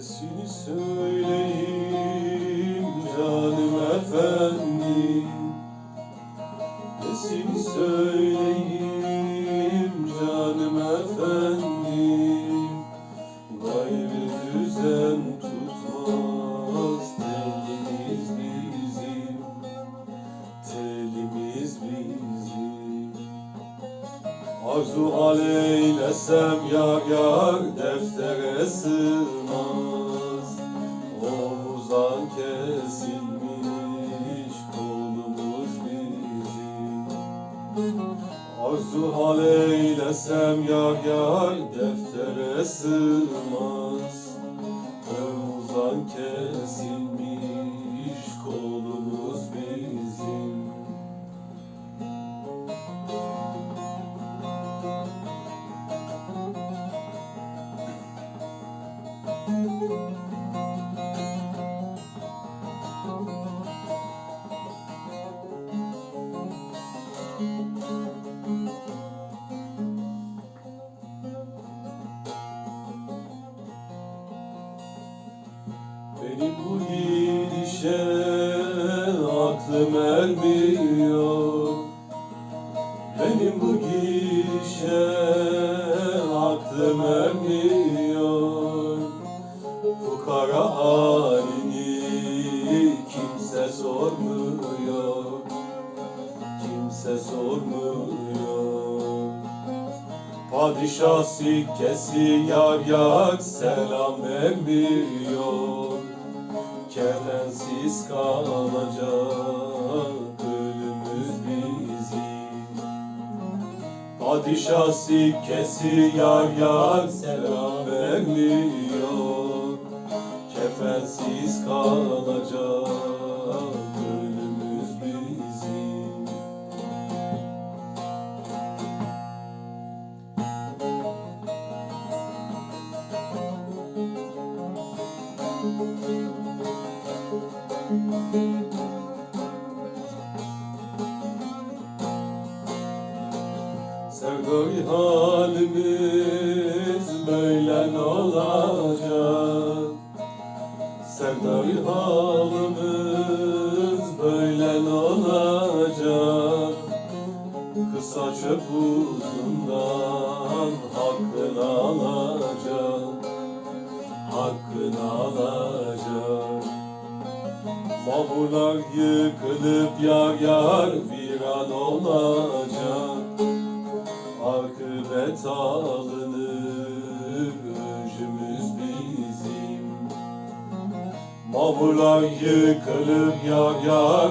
Seni söyleyeyim? Arzu aleylesem yar yar deftere sığmaz. Omuzdan kesilmiş kolumuz bizim. Arzu aleylesem yar yar deftere sığmaz. Omuzdan kesilmiş Benim bu gidişe aklım ermiyor. Benim bu gidişe aklım ermiyor. Fukara halini kimse sormuyor. Kimse sormuyor. Padişah sikkesi yar yar selam vermiyor Kefensiz kalacak ölümüz bizim Padişah sikkesi yar yar selam vermiyor Kefensiz kalacak ölümüz bizim Sevgili halimiz böyle olacak? Sevdayı halimiz böyle olacak? Kısa çöp uzundan hakkını alacak Hakkını alacak Mahurlar yıkılıp yar yar viran olacak. Akıbet alınır öcümüz bizim. Mahurlar yıkılıp yar yar